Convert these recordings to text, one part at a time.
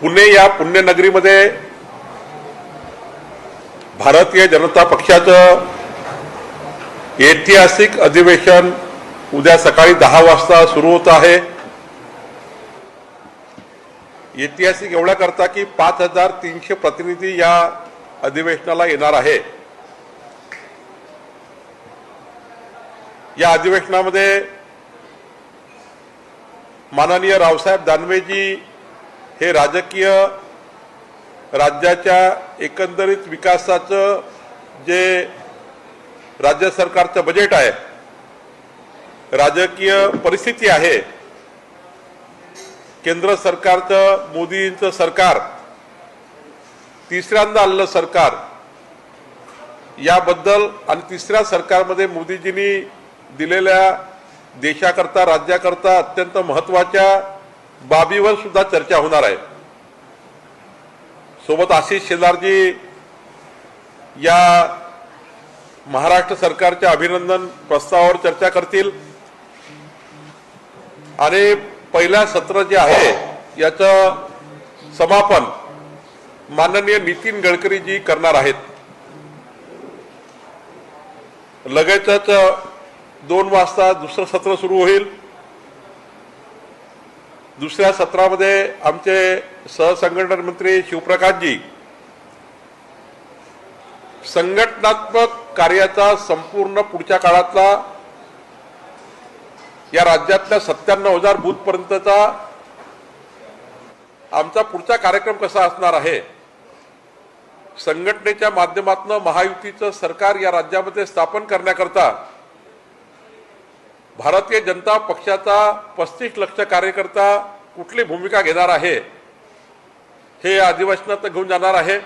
पुणे या पुण्यनगरीमध्ये भारतीय जनता पक्षाचं ऐतिहासिक अधिवेशन उद्या सकाळी दहा वाजता सुरू होत आहे. ऐतिहासिक एवढ्या करता की पाच हजार तीनशे प्रतिनिधी या अधिवेशनाला येणार आहे. या अधिवेशनामध्ये माननीय रावसाहेब दानवेजी हे राजकीय राज्याच्या एकंदरीत विकासाचं जे राज्य सरकारचं बजेट आहे राजकीय परिस्थिती आहे केंद्र सरकारचं मोदींचं सरकार तिसऱ्यांदा आलेलं सरकार याबद्दल आणि तिसऱ्या सरकारमध्ये मोदीजींनी दिलेल्या देशाकरता राज्याकरता अत्यंत महत्त्वाच्या बाबीवर सुद्धा चर्चा होणार आहे. सोबत आशिष शेलारजी या महाराष्ट्र सरकारच्या अभिनंदन प्रस्तावावर चर्चा करतील. आणि पहिल्या सत्र जे आहे याचं समापन माननीय नितीन गडकरीजी करणार आहेत. लगेचच दोन वाजता दुसरं सत्र सुरू होईल. दुसऱ्या सत्रामध्ये आमचे सहसंघटन मंत्री शिवप्रकाशजी संघटनात्मक कार्याचा संपूर्ण पुढच्या काळातला या राज्यातल्या सत्त्याण्णव हजार बूथपर्यंतचा आमचा पुढचा कार्यक्रम कसा असणार आहे? संघटनेच्या माध्यमातून महायुतीचं सरकार या राज्यामध्ये स्थापन करण्याकरता भारतीय जनता पक्षाचा पस्तीस लक्ष कार्यकर्ता कुठली भूमिका घेणार आहे? हे अधिवेशनात घेऊन जाणार आहे.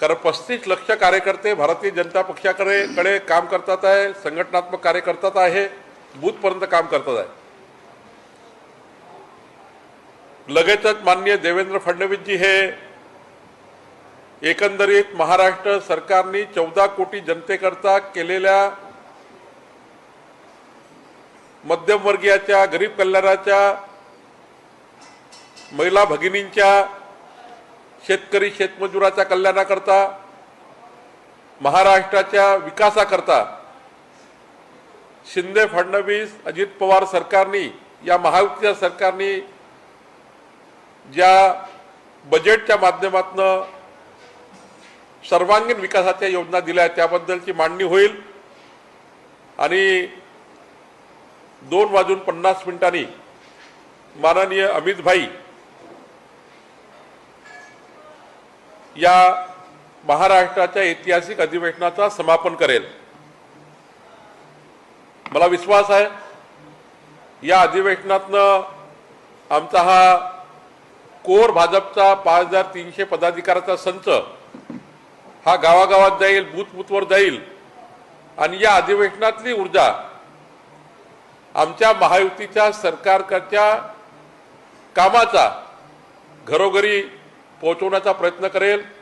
कारण पस्तीस लक्ष कार्यकर्ते भारतीय जनता पक्षाकडे कडे काम करतात आहे संघटनात्मक कार्य करतात आहे बूथपर्यंत काम करतात आहे. लगेचच माननीय देवेंद्र फडणवीसजी हे एकंदरीत महाराष्ट्र सरकारने चौदा कोटी जनतेकरता केलेल्या मध्यमवर्गीयाच्या गरीब कल्याणाच्या महिला भगिनींच्या शेतकरी शेतमजुराच्या कल्याणाकरता महाराष्ट्राच्या विकासाकरता शिंदे फडणवीस अजित पवार सरकारनी या महायुतीच्या सरकारनी ज्या बजेटच्या माध्यमातून सर्वांगीण विकासाच्या योजना दिल्या त्याबद्दलची मांडणी होईल. आणि दोन वाजून पन्नास मिनिटांनी माननीय अमित भाई या महाराष्ट्राच्या ऐतिहासिक अधिवेशनाचा समापन करेल. मला विश्वास आहे या अधिवेशनातनं आमचा हा कोर भाजपचा पाच हजार तीनशे पदाधिकाऱ्याचा संच हा गावागावात जाईल बूथ बूथवर जाईल आणि या अधिवेशनातली ऊर्जा आमच्या महायुतीच्या सरकारच्या कामाचा घरोघरी पोहोचवण्याचा प्रयत्न करेल.